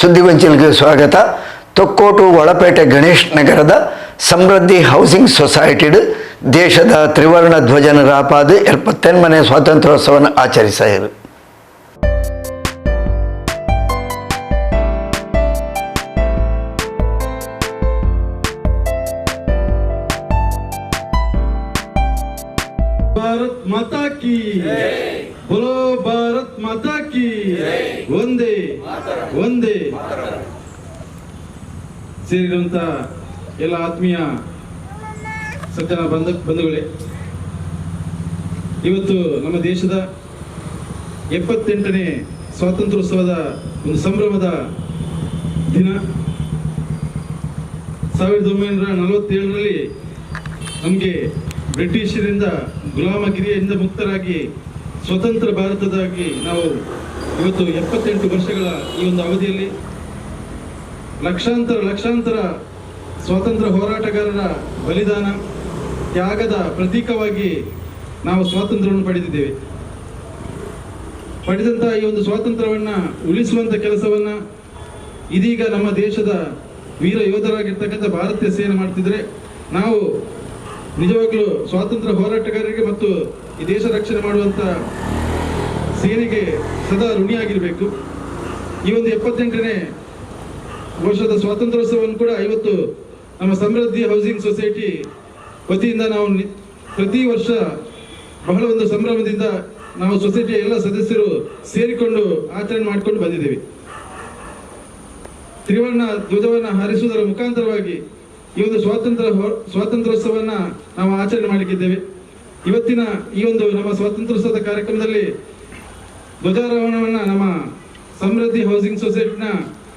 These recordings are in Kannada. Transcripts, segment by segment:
ಸುದ್ದಿಗೊಂಚಲಿಗೆ ಸ್ವಾಗತ. ತೊಕ್ಕೋಟು, ಒಳಪೇಟೆ ಗಣೇಶ್ ನಗರದ ಸಮೃದ್ಧಿ ಹೌಸಿಂಗ್ ಸೊಸೈಟಿಡ್ ದೇಶದ ತ್ರಿವರ್ಣ ಧ್ವಜನ ರಾಪಾದು ಎಪ್ಪತ್ತೆನ್ಮನೆ ಸ್ವಾತಂತ್ರ್ಯೋತ್ಸವವನ್ನು ಆಚರಿಸಿದರು ಭಾರತ್ ಮಾತಾ ಕಿ बोलो ಭಾರತ್ ಮಾತಾ ಕಿ ಒಂದೇ ಒಂದೇ ಸೇರಿರುವಂತ ಎಲ್ಲ ಆತ್ಮೀಯ ಸಜ್ಜನ ಬಂಧ ಬಂಧುಗಳೇ, ಇವತ್ತು ನಮ್ಮ ದೇಶದ ಎಪ್ಪತ್ತೆಂಟನೇ ಸ್ವಾತಂತ್ರ್ಯೋತ್ಸವದ ಒಂದು ಸಂಭ್ರಮದ ದಿನ. ಸಾವಿರದ ಒಂಬೈನೂರ ನಲವತ್ತೇಳರಲ್ಲಿ ನಮಗೆ ಬ್ರಿಟಿಷರಿಂದ ಗುಲಾಮಗಿರಿಯಿಂದ ಮುಕ್ತರಾಗಿ ಸ್ವತಂತ್ರ ಭಾರತದಾಗಿ ನಾವು ಇವತ್ತು ಎಪ್ಪತ್ತೆಂಟು ವರ್ಷಗಳ ಈ ಒಂದು ಅವಧಿಯಲ್ಲಿ ಲಕ್ಷಾಂತರ ಲಕ್ಷಾಂತರ ಸ್ವಾತಂತ್ರ್ಯ ಹೋರಾಟಗಾರರ ಬಲಿದಾನ ತ್ಯಾಗದ ಪ್ರತೀಕವಾಗಿ ನಾವು ಸ್ವಾತಂತ್ರ್ಯವನ್ನು ಪಡೆದಿದ್ದೇವೆ. ಪಡೆದಂತಹ ಈ ಒಂದು ಸ್ವಾತಂತ್ರ್ಯವನ್ನು ಉಳಿಸುವಂಥ ಕೆಲಸವನ್ನು ಇದೀಗ ನಮ್ಮ ದೇಶದ ವೀರ ಯೋಧರಾಗಿರ್ತಕ್ಕಂಥ ಭಾರತೀಯ ಸೇನೆ ಮಾಡ್ತಿದ್ರೆ ನಾವು ನಿಜವಾಗ್ಲೂ ಸ್ವಾತಂತ್ರ್ಯ ಹೋರಾಟಗಾರರಿಗೆ ಮತ್ತು ಈ ದೇಶ ರಕ್ಷಣೆ ಮಾಡುವಂತ ಸೇನೆಗೆ ಸದಾ ಋಣಿಯಾಗಿರಬೇಕು. ಈ ಒಂದು ಎಪ್ಪತ್ತೆಂಟನೇ ವರ್ಷದ ಸ್ವಾತಂತ್ರ್ಯೋತ್ಸವವನ್ನು ಕೂಡ ಇವತ್ತು ನಮ್ಮ ಸಮೃದ್ಧಿ ಹೌಸಿಂಗ್ ಸೊಸೈಟಿ ವತಿಯಿಂದ ನಾವು ಪ್ರತಿ ವರ್ಷ ಬಹಳ ಒಂದು ಸಂಭ್ರಮದಿಂದ ನಾವು ಸೊಸೈಟಿಯ ಎಲ್ಲ ಸದಸ್ಯರು ಸೇರಿಕೊಂಡು ಆಚರಣೆ ಮಾಡಿಕೊಂಡು ಬಂದಿದ್ದೇವೆ. ತ್ರಿವರ್ಣ ಧ್ವಜವನ್ನು ಹಾರಿಸುವುದರ ಮುಖಾಂತರವಾಗಿ ಈ ಒಂದು ಸ್ವಾತಂತ್ರ್ಯ ಸ್ವಾತಂತ್ರ್ಯೋತ್ಸವವನ್ನ ಸ್ವಾತಂತ್ರ್ಯೋತ್ಸವನ್ನ ನಾವು ಆಚರಣೆ ಮಾಡಲಿಕ್ಕಿದ್ದೇವೆ ಇವತ್ತಿನ ಈ ಒಂದು ನಮ್ಮ ಸ್ವಾತಂತ್ರ್ಯೋತ್ಸವದ ಕಾರ್ಯಕ್ರಮದಲ್ಲಿ ಧ್ವಜಾರೋಹಣವನ್ನು ನಮ್ಮ ಸಮೃದ್ಧಿ ಹೌಸಿಂಗ್ ಸೊಸೈಟಿನ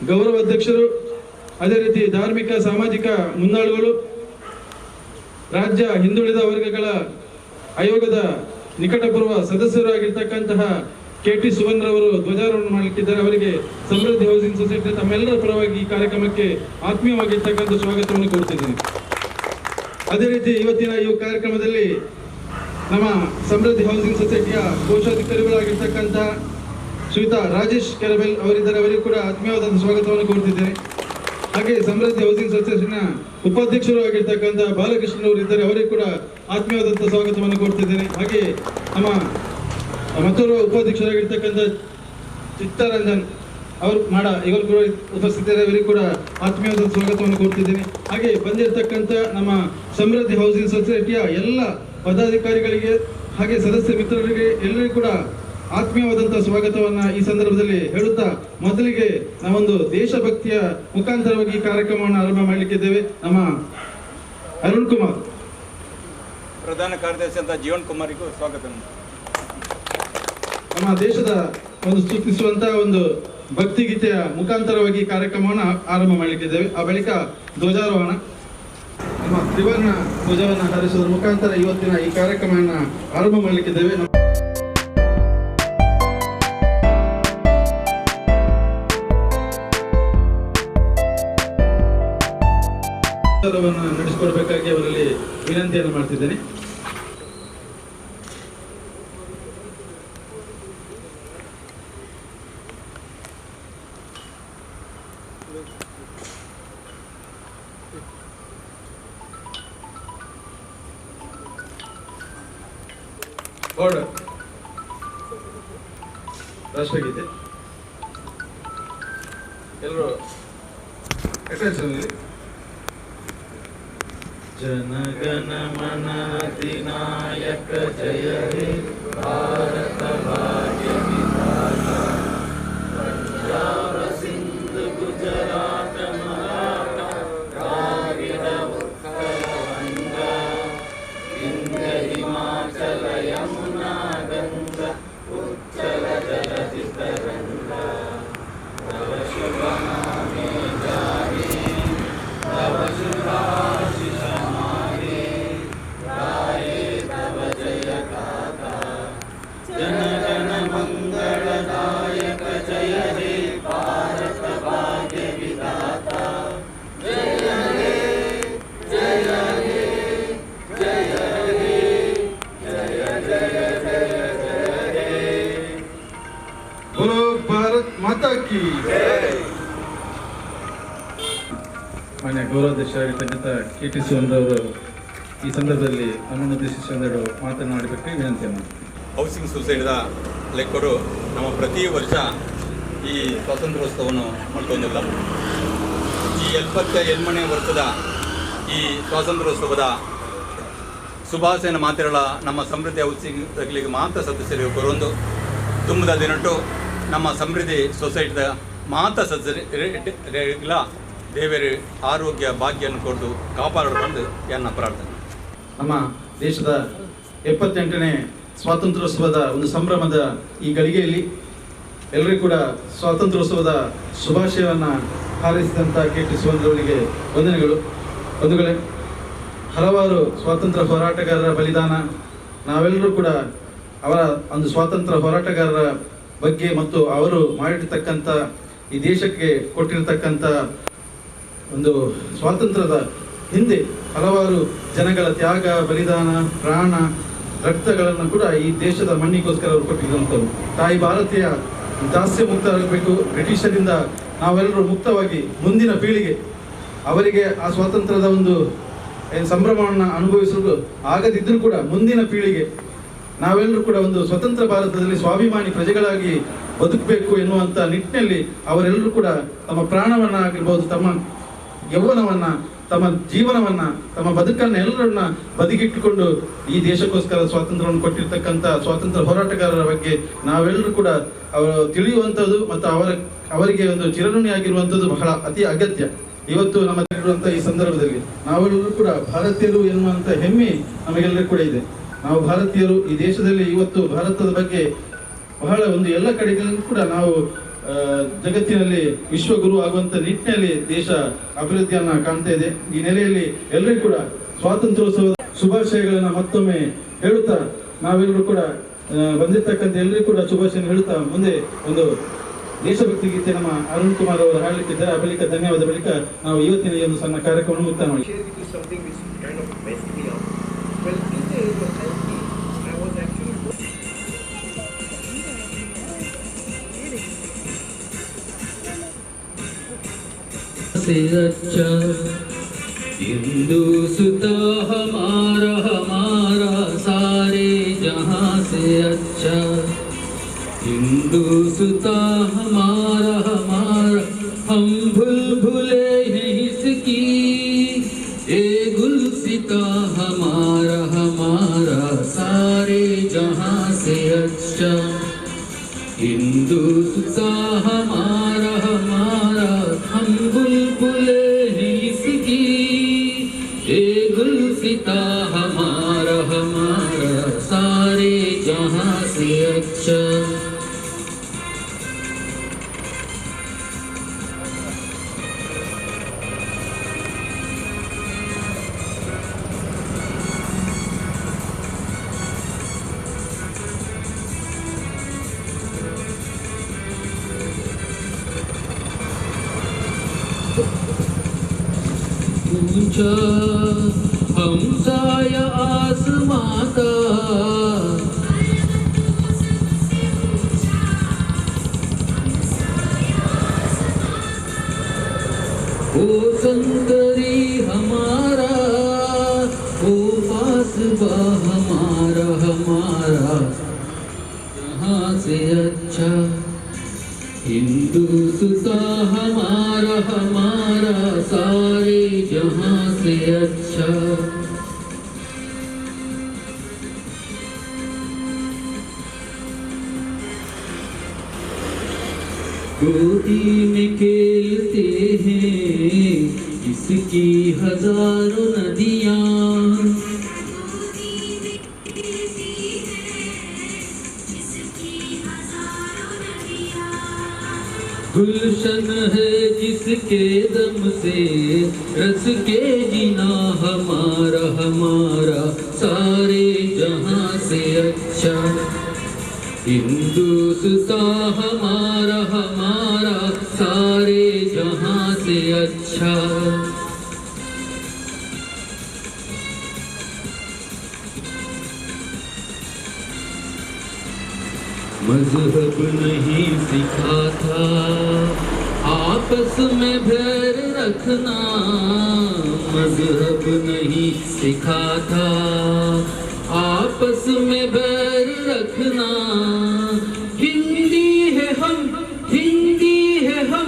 ಗೌರವ ಅಧ್ಯಕ್ಷರು, ಅದೇ ರೀತಿ ಧಾರ್ಮಿಕ, ಸಾಮಾಜಿಕ ಮುನ್ನಾಳುಗಳು, ರಾಜ್ಯ ಹಿಂದುಳಿದ ವರ್ಗಗಳ ಆಯೋಗದ ನಿಕಟಪೂರ್ವ ಸದಸ್ಯರಾಗಿರ್ತಕ್ಕಂತಹ ಕೆ ಟಿ ಸುವರ್ಣ ಅವರು ಧ್ವಜಾರೋಹಣ ಮಾಡಲಿಕ್ಕಿದ್ದಾರೆ. ಅವರಿಗೆ ಸಮೃದ್ಧಿ ಹೌಸಿಂಗ್ ಸೊಸೈಟಿ ತಮ್ಮೆಲ್ಲರ ಪರವಾಗಿ ಈ ಕಾರ್ಯಕ್ರಮಕ್ಕೆ ಆತ್ಮೀಯವಾಗಿರ್ತಕ್ಕಂಥ ಸ್ವಾಗತವನ್ನು ಕೋರ್ತಿದ್ದೀನಿ ಅದೇ ರೀತಿ ಇವತ್ತಿನ ಈ ಕಾರ್ಯಕ್ರಮದಲ್ಲಿ ನಮ್ಮ ಸಮೃದ್ಧಿ ಹೌಸಿಂಗ್ ಸೊಸೈಟಿಯ ಕೋಶಾಧಿಕಾರಿಗಳಾಗಿರ್ತಕ್ಕಂಥ ಶ್ರೀತಾ ರಾಜೇಶ್ ಕೆರಬೆಲ್ ಅವರಿದ್ದಾರೆ. ಅವರಿಗೂ ಕೂಡ ಆತ್ಮೀಯವಾದಂಥ ಸ್ವಾಗತವನ್ನು ಕೋರ್ತಿದ್ದೇನೆ ಹಾಗೆ ಸಮೃದ್ಧಿ ಹೌಸಿಂಗ್ ಸೊಸೈಟಿನ ಉಪಾಧ್ಯಕ್ಷರು ಆಗಿರ್ತಕ್ಕಂಥ ಬಾಲಕೃಷ್ಣ ಅವರು ಇದ್ದಾರೆ ಅವರಿಗೂ ಕೂಡ ಆತ್ಮೀಯವಾದಂಥ ಸ್ವಾಗತವನ್ನು ಕೊಡ್ತಿದ್ದೇನೆ ಹಾಗೆ ನಮ್ಮ ಮತ್ತೋರ್ವ ಉಪಾಧ್ಯಕ್ಷರಾಗಿರ್ತಕ್ಕಂಥ ಚಿತ್ತರಂಜನ್ ಅವರು ಮಾಡ ಇವರು ಕೂಡ ಉಪಸ್ಥಿತರು ಇವರಿಗೆ ಕೂಡ ಆತ್ಮೀಯವಾದ ಸ್ವಾಗತವನ್ನು ಕೊಡ್ತಿದ್ದೀನಿ ಹಾಗೆ ಬಂದಿರತಕ್ಕಂಥ ನಮ್ಮ ಸಮೃದ್ಧಿ ಹೌಸಿಂಗ್ ಸೊಸೈಟಿಯ ಎಲ್ಲ ಪದಾಧಿಕಾರಿಗಳಿಗೆ ಹಾಗೆ ಸದಸ್ಯ ಮಿತ್ರರಿಗೆ ಎಲ್ಲರಿಗೂ ಕೂಡ ಆತ್ಮೀಯವಾದಂಥ ಸ್ವಾಗತವನ್ನು ಈ ಸಂದರ್ಭದಲ್ಲಿ ಹೇಳುತ್ತಾ ಮೊದಲಿಗೆ ನಾವೊಂದು ದೇಶಭಕ್ತಿಯ ಮುಖಾಂತರವಾಗಿ ಈ ಕಾರ್ಯಕ್ರಮವನ್ನು ಆರಂಭ ಮಾಡಲಿಕ್ಕಿದ್ದೇವೆ. ನಮ್ಮ ಅರುಣ್ ಕುಮಾರ್. ಪ್ರಧಾನ ಕಾರ್ಯದರ್ಶಿ ಅಂತ ಜೀವನ್ ಕುಮಾರಿಗೂ ಸ್ವಾಗತ. ನಮ್ಮ ದೇಶದ ಒಂದು ಸೂಚಿಸುವಂತಹ ಒಂದು ಭಕ್ತಿಗೀತೆಯ ಮುಖಾಂತರವಾಗಿ ಕಾರ್ಯಕ್ರಮವನ್ನು ಆರಂಭ ಮಾಡಲಿಕ್ಕಿದ್ದೇವೆ ಆ ಬಳಿಕ ಧ್ವಜಾರೋಹಣ. ನಮ್ಮ ತ್ರಿವರ್ಣ ಧ್ವಜವನ್ನು ಹಾರಿಸುವುದರ ಮುಖಾಂತರ ಇವತ್ತಿನ ಈ ಕಾರ್ಯಕ್ರಮವನ್ನು ಆರಂಭ ಮಾಡಲಿಕ್ಕಿದ್ದೇವೆ. ನಡೆಸಿಕೊಡ್ಬೇಕಾಗಿ ಅವರಲ್ಲಿ ವಿನಂತಿಯನ್ನು ಮಾಡ್ತಿದ್ದೇನೆ. ರಾಷ್ಟ್ರಗೀತೆ ಎಲ್ಲರೂ ಅಟೆನ್ಷನ್ ಇಲ್ಲಿ ಜನಗಣ ಮನ ಅಧಿನಾಯಕ ಜಯ ಹೇ ಭಾರತ ಭಾಗ್ಯ ಮಾನ್ಯ ಗೌರವಾಧ್ಯಕ್ಷರಾಗಿರ್ತಕ್ಕಂಥ ಕೆ ಟಿ ಶಿವನ್ರವರು ಈ ಸಂದರ್ಭದಲ್ಲಿ ನಮ್ಮನ್ನು ಉದ್ದೇಶಿಸಿ ಒಂದೆರಡು ಮಾತನಾಡಬೇಕಾಗಿ ವಿನಂತಿಯನ್ನು ಹೌಸಿಂಗ್ ಸೊಸೈಟಿದ ಲೆಕ್ಕರು ನಮ್ಮ ಪ್ರತಿ ವರ್ಷ ಈ ಸ್ವಾತಂತ್ರ್ಯೋತ್ಸವವನ್ನು ಮಾಡ್ಕೊಂಡಿಲ್ಲ. ಈ ಎಲ್ಪತ್ತ ಎಲ್ಮನೆ ವರ್ಷದ ಈ ಸ್ವಾತಂತ್ರ್ಯೋತ್ಸವದ ಶುಭಾಶಯನ ಮಾತಿರಲ್ಲ ನಮ್ಮ ಸಮೃದ್ಧಿ ಹೌಸಿಂಗ್ ತಗಲಿಗೆ ಮಾತ್ರ ಸದಸ್ಯರಿಗೆ ಬರೊಂದು ತುಂಬದ ದಿನಟ್ಟು ನಮ್ಮ ಸಮೃದ್ಧಿ ಸೊಸೈಟಿದ ಮಾತ ಸದಸ್ಯರಿಗಳ ದೇವರ ಆರೋಗ್ಯ ಭಾಗ್ಯನ್ನು ಕೊಟ್ಟು ಕಾಪಾಡಿಕೊಂಡು ಎನ್ನ ಪ್ರಾರ್ಥನೆ. ನಮ್ಮ ದೇಶದ ಎಪ್ಪತ್ತೆಂಟನೇ ಸ್ವಾತಂತ್ರ್ಯೋತ್ಸವದ ಒಂದು ಸಂಭ್ರಮದ ಈ ಗಳಿಗೆಯಲ್ಲಿ ಎಲ್ಲರಿಗೂ ಕೂಡ ಸ್ವಾತಂತ್ರ್ಯೋತ್ಸವದ ಶುಭಾಶಯವನ್ನು ಹಾರೈಸಿದಂಥ ಕೆ ಟಿ ವಂದನೆಗಳು. ಬಂಧುಗಳೇ, ಹಲವಾರು ಸ್ವಾತಂತ್ರ್ಯ ಹೋರಾಟಗಾರರ ಬಲಿದಾನ, ನಾವೆಲ್ಲರೂ ಕೂಡ ಅವರ ಒಂದು ಸ್ವಾತಂತ್ರ್ಯ ಹೋರಾಟಗಾರರ ಬಗ್ಗೆ ಮತ್ತು ಅವರು ಮಾಡಿರ್ತಕ್ಕಂಥ ಈ ದೇಶಕ್ಕೆ ಕೊಟ್ಟಿರತಕ್ಕಂಥ ಒಂದು ಸ್ವಾತಂತ್ರ್ಯದ ಹಿಂದೆ ಹಲವಾರು ಜನಗಳ ತ್ಯಾಗ, ಬಲಿದಾನ, ಪ್ರಾಣ, ರಕ್ತಗಳನ್ನು ಕೂಡ ಈ ದೇಶದ ಮಣ್ಣಿಗೋಸ್ಕರ ಅವರು ಕೊಟ್ಟಿದ್ದಂಥವ್ರು ತಾಯಿ ಭಾರತೀಯ ದಾಸ್ಯ ಮುಕ್ತರಾಗಬೇಕು ಬ್ರಿಟಿಷರಿಂದ ನಾವೆಲ್ಲರೂ ಮುಕ್ತವಾಗಿ ಮುಂದಿನ ಪೀಳಿಗೆ ಅವರಿಗೆ ಆ ಸ್ವಾತಂತ್ರ್ಯದ ಒಂದು ಸಂಭ್ರಮವನ್ನು ಅನುಭವಿಸಲು ಆಗದಿದ್ದರೂ ಕೂಡ ಮುಂದಿನ ಪೀಳಿಗೆ ನಾವೆಲ್ಲರೂ ಕೂಡ ಒಂದು ಸ್ವತಂತ್ರ ಭಾರತದಲ್ಲಿ ಸ್ವಾಭಿಮಾನಿ ಪ್ರಜೆಗಳಾಗಿ ಬದುಕಬೇಕು ಎನ್ನುವಂಥ ನಿಟ್ಟಿನಲ್ಲಿ ಅವರೆಲ್ಲರೂ ಕೂಡ ತಮ್ಮ ಪ್ರಾಣವನ್ನ ಆಗಿರ್ಬೋದು ತಮ್ಮ ಯೌವನವನ್ನ, ತಮ್ಮ ಜೀವನವನ್ನ, ತಮ್ಮ ಬದುಕನ್ನ ಎಲ್ಲರನ್ನ ಬದುಕಿಟ್ಟುಕೊಂಡು ಈ ದೇಶಕ್ಕೋಸ್ಕರ ಸ್ವಾತಂತ್ರ್ಯವನ್ನು ಕೊಟ್ಟಿರ್ತಕ್ಕಂಥ ಸ್ವಾತಂತ್ರ್ಯ ಹೋರಾಟಗಾರರ ಬಗ್ಗೆ ನಾವೆಲ್ಲರೂ ಕೂಡ ಅವರು ತಿಳಿಯುವಂಥದ್ದು ಮತ್ತು ಅವರ, ಅವರಿಗೆ ಒಂದು ಚಿರಋಣಿಯಾಗಿರುವಂಥದ್ದು ಬಹಳ ಅತಿ ಅಗತ್ಯ. ಇವತ್ತು ನಮ್ಮ ಇರುವಂಥ ಈ ಸಂದರ್ಭದಲ್ಲಿ ನಾವೆಲ್ಲರೂ ಕೂಡ ಭಾರತೀಯರು ಎನ್ನುವಂಥ ಹೆಮ್ಮೆ ನಮಗೆಲ್ಲರೂ ಕೂಡ ಇದೆ. ನಾವು ಭಾರತೀಯರು ಈ ದೇಶದಲ್ಲಿ ಇವತ್ತು ಭಾರತದ ಬಗ್ಗೆ ಬಹಳ ಒಂದು ಎಲ್ಲ ಕಡೆಗಳಲ್ಲೂ ಕೂಡ ನಾವು ಜಗತ್ತಿನಲ್ಲಿ ವಿಶ್ವಗುರು ಆಗುವಂತ ನಿಟ್ಟಿನಲ್ಲಿ ದೇಶ ಅಭಿವೃದ್ಧಿಯನ್ನ ಕಾಣ್ತಾ ಇದೆ. ಈ ನೆಲೆಯಲ್ಲಿ ಎಲ್ಲರಿಗೂ ಕೂಡ ಸ್ವಾತಂತ್ರ್ಯೋತ್ಸವದ ಶುಭಾಶಯಗಳನ್ನ ಮತ್ತೊಮ್ಮೆ ಹೇಳುತ್ತಾ ನಾವೆಲ್ಲರೂ ಕೂಡ ಬಂದಿರ್ತಕ್ಕಂಥ ಎಲ್ಲರಿಗೂ ಕೂಡ ಶುಭಾಶಯ ಹೇಳುತ್ತಾ ಮುಂದೆ ಒಂದು ದೇಶಭಕ್ತಿ ಗೀತೆ ನಮ್ಮ ಅರುಣ್ ಕುಮಾರ್ ಅವರು ಹಾಡಲಿಕ್ಕಿದ್ದಾರೆ. ಆ ಬಳಿಕ ಧನ್ಯವಾದ ಬಳಿಕ ನಾವು ಇವತ್ತಿನ ಈ ಒಂದು ಸಣ್ಣ ಕಾರ್ಯಕ್ರಮವನ್ನು ಮುಕ್ತಾಯ ಮಾಡಿ. से अच्छा। हिंदुस्ता हमारा हमारा सारे जहाँ से अच्छा। हिंदुस्ता हमारा हमारा, हम भूल भूले हैं इसकी। ए गुलसिता हमारा हमारा सारे जहाँ से अच्छा। हिंदुस्ता हमारा हमारा ओ सुंदरी हमारा ओ पासबा हमारा हमारा। यहाँ से अच्छा हिंदुस्ता हमारा हमारा। सारे जहाँ से अच्छा। गोदी में खेलते हैं। इसकी हज़ारों नदियाँ। गुलशन है जिसके दम से, रस के जीना हमारा हमारा सारे जहाँ से अच्छा। हिंदुस्ता हमारा हमारा, सारे जहाँ से अच्छा। मज़हब नहीं सिखा था, आपस में भैर रखना मज़हब नहीं सिखा था। आपस में बैर रखना हिंदी है हम, हिंदी है हम,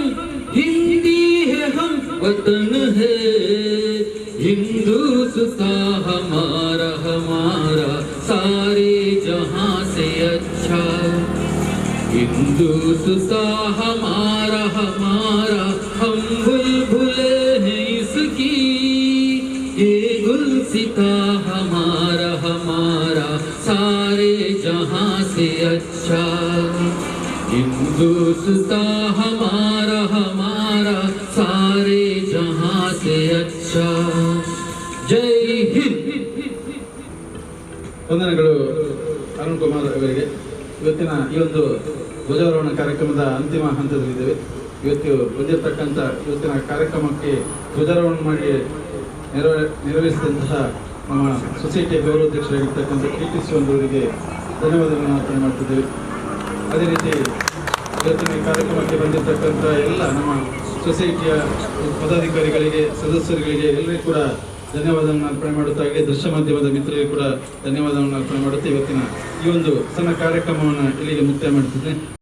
हिंदी है हम, वतन है। हिंदुस्तान हमारा हमारा, सारे जहाँ से अच्छा। हिंदुस्तान हमारा हमारा जहां से अच्छा हिंदुस्तान हमारा हमारा सारे जहां से अच्छा जय हिंद ವಂದನೆಗಳು ಅರುಣ್ ಕುಮಾರ್ ಅವರಿಗೆ ಇವತ್ತಿನ ಈ ಒಂದು ಧ್ವಜಾರೋಹಣ ಕಾರ್ಯಕ್ರಮದ ಅಂತಿಮ ಹಂತದಲ್ಲಿದ್ದೇವೆ ಇವತ್ತು ಬಂದಿರತಕ್ಕಂಥ ಇವತ್ತಿನ ಕಾರ್ಯಕ್ರಮಕ್ಕೆ ಧ್ವಜಾರೋಹಣ ಮಾಡಿ ನೆರವೇ ನೆರವೇರಿಸಿದಂತಹ ನಮ್ಮ ಸೊಸೈಟಿಯ ಗೌರವಾಧ್ಯಕ್ಷರಾಗಿರ್ತಕ್ಕಂಥ ಕೆ ಟಿ ಅವರಿಗೆ ಧನ್ಯವಾದಗಳನ್ನು ಅರ್ಪಣೆ ಮಾಡ್ತಿದ್ದೇವೆ. ಅದೇ ರೀತಿ ಇವತ್ತಿನ ಕಾರ್ಯಕ್ರಮಕ್ಕೆ ಬಂದಿರತಕ್ಕಂಥ ಎಲ್ಲ ನಮ್ಮ ಸೊಸೈಟಿಯ ಪದಾಧಿಕಾರಿಗಳಿಗೆ, ಸದಸ್ಯರುಗಳಿಗೆ ಎಲ್ಲರಿಗೂ ಕೂಡ ಧನ್ಯವಾದವನ್ನು ಅರ್ಪಣೆ ಮಾಡುತ್ತಾ ಹಾಗೆ ದೃಶ್ಯ ಮಾಧ್ಯಮದ ಮಿತ್ರರಿಗೆ ಕೂಡ ಧನ್ಯವಾದವನ್ನು ಅರ್ಪಣೆ ಮಾಡುತ್ತಾ ಇವತ್ತಿನ ಈ ಒಂದು ಸಣ್ಣ ಕಾರ್ಯಕ್ರಮವನ್ನು ಇಲ್ಲಿಗೆ ಮುಕ್ತಾಯ ಮಾಡುತ್ತಿದ್ದೇನೆ